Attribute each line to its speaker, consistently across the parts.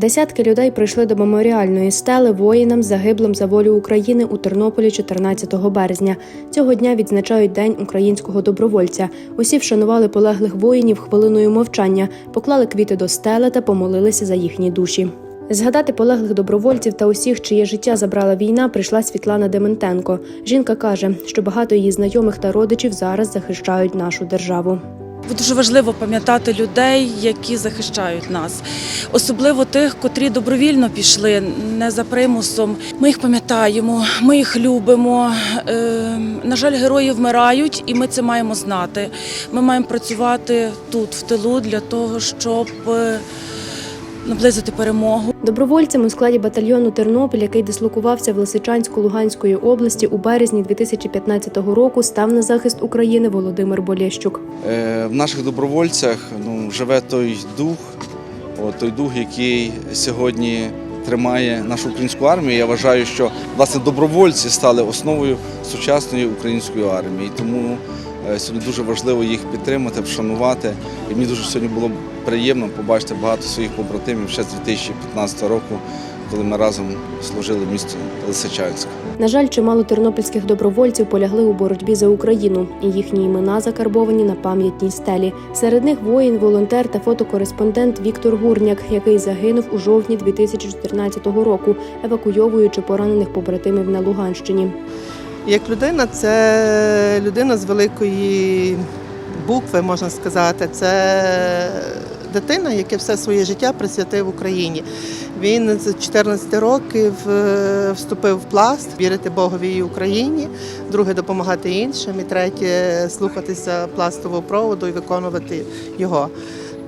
Speaker 1: Десятки людей прийшли до меморіальної стели воїнам, загиблим за волю України у Тернополі 14 березня. Цього дня відзначають День українського добровольця. Усі вшанували полеглих воїнів хвилиною мовчання, поклали квіти до стели та помолилися за їхні душі. Згадати полеглих добровольців та усіх, чиє життя забрала війна, прийшла Світлана Дементенко. Жінка каже, що багато її знайомих та родичів зараз захищають нашу державу.
Speaker 2: Дуже важливо пам'ятати людей, які захищають нас, особливо тих, котрі добровільно пішли, не за примусом. Ми їх пам'ятаємо, ми їх любимо. Е, на жаль, герої вмирають, і ми це маємо знати. Ми маємо працювати тут, в тилу, для того, щоб е, наблизити перемогу.
Speaker 1: Добровольцем у складі батальйону Тернопіль, який дислокувався в Лисичанську-Луганської області у березні 2015 року, став на захист України Володимир Болєщук.
Speaker 3: Е, В наших добровольцях ну, живе той дух, от, той дух, який сьогодні тримає нашу українську армію. Я вважаю, що власне добровольці стали основою сучасної української армії. Тому е, сьогодні дуже важливо їх підтримати, вшанувати. І мені дуже сьогодні було приємно побачити багато своїх побратимів ще з 2015 року, коли ми разом служили в місті Лисичанськ.
Speaker 1: На жаль, чимало тернопільських добровольців полягли у боротьбі за Україну, і їхні імена закарбовані на пам'ятній стелі. Серед них воїн, волонтер та фотокореспондент Віктор Гурняк, який загинув у жовтні 2014 року, евакуйовуючи поранених побратимів на Луганщині.
Speaker 4: Як людина, це людина з великої букви, можна сказати. Це дитина, яка все своє життя присвятив Україні. Він з 14 років е, вступив в пласт, вірити Богові і Україні, друге допомагати іншим, і третє слухатися пластового проводу і виконувати його.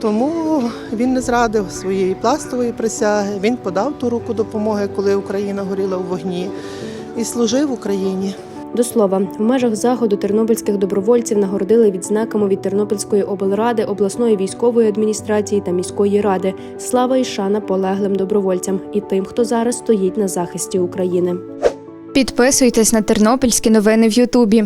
Speaker 4: Тому він не зрадив своєї пластової присяги. Він подав ту руку допомоги, коли Україна горіла у вогні, і служив Україні.
Speaker 1: До слова, в межах заходу тернопільських добровольців нагородили відзнаками від Тернопільської облради, обласної військової адміністрації та міської ради. Слава і шана полеглим добровольцям і тим, хто зараз стоїть на захисті України.
Speaker 5: Підписуйтесь на тернопільські новини в Ютубі.